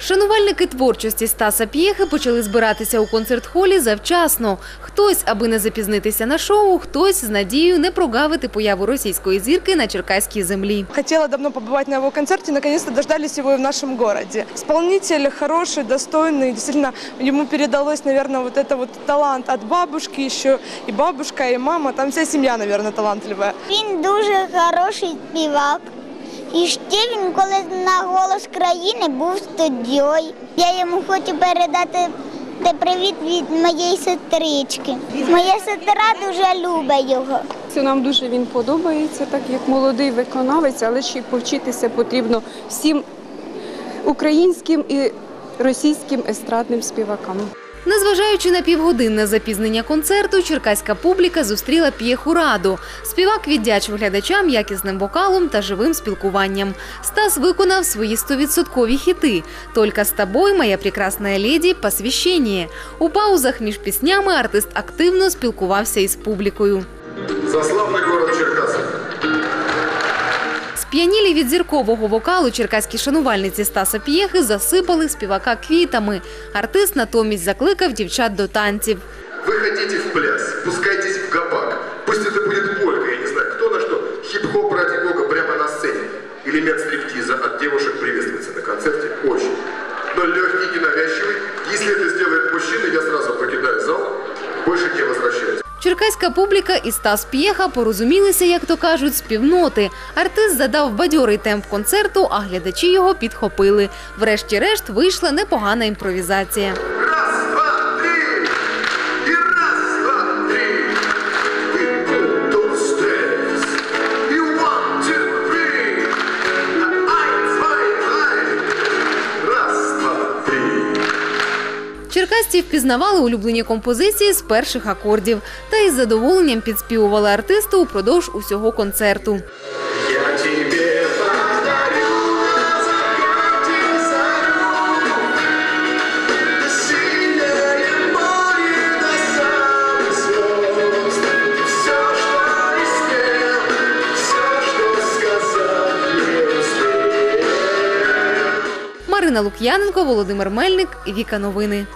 Шанувальники творчості Стаса П'єхи почали збиратися у концерт-холі завчасно. Хтось, аби не запізнитися на шоу, хтось з надією не прогавити появу російської зірки на черкаській землі. Хотела давно побывать на его концерте, наконец-то дождались его и в нашем городе. Исполнитель хороший, достойный, действительно, ему передалось, наверное, вот это вот талант от бабушки еще, и бабушка, и мама, там вся семья, наверное, талантливая. Він дуже хороший співак. І ще він, коли на голос країни був студією. Я йому хочу передати те привіт від моєї сестрички. Моя сестра дуже любить його. Це нам дуже він подобається, так як молодий виконавець, але ще й повчитися потрібно всім українським і російським естрадним співакам. Незважаючи на півгодинне запізнення концерту, черкаська публіка зустріла п'єху раду. Співак віддячив глядачам якісним вокалом та живим спілкуванням. Стас виконав свої стовідсоткові хіти «Только з тобой, моя прекрасна леді, посвящення». У паузах між піснями артист активно спілкувався із публікою. За славный город Черкасы. Сп'янілі від зіркового вокалу черкаські шанувальниці Стаса П'єхи засипали співака квітами. Артист натомість закликав дівчат до танців. Вы хотите в пляс, пускайтесь в гопак. Пусть это будет полька, я не знаю, кто на что. Хип-хоп ради бога прямо на сцене. Элемент стриптиза от девушек приветствуется на концерте очень. Но легкий и навязчивый. Если это сделает мужчина, я сразу покидаю зал, больше не возвращаюсь. Черкаська публіка і Стас П'єха порозумілися, як то кажуть, з півноти. Артист задав бадьорий темп концерту, а глядачі його підхопили. Врешті-решт вийшла непогана імпровізація. Черкасці впізнавали улюблені композиції з перших акордів та із задоволенням підспівували артисту упродовж усього концерту. Марина Лук'яненко, Володимир Мельник, Віка Новини.